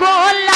গোলা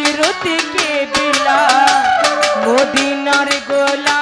আশিরুতি কে বিলা মদিনার গোলা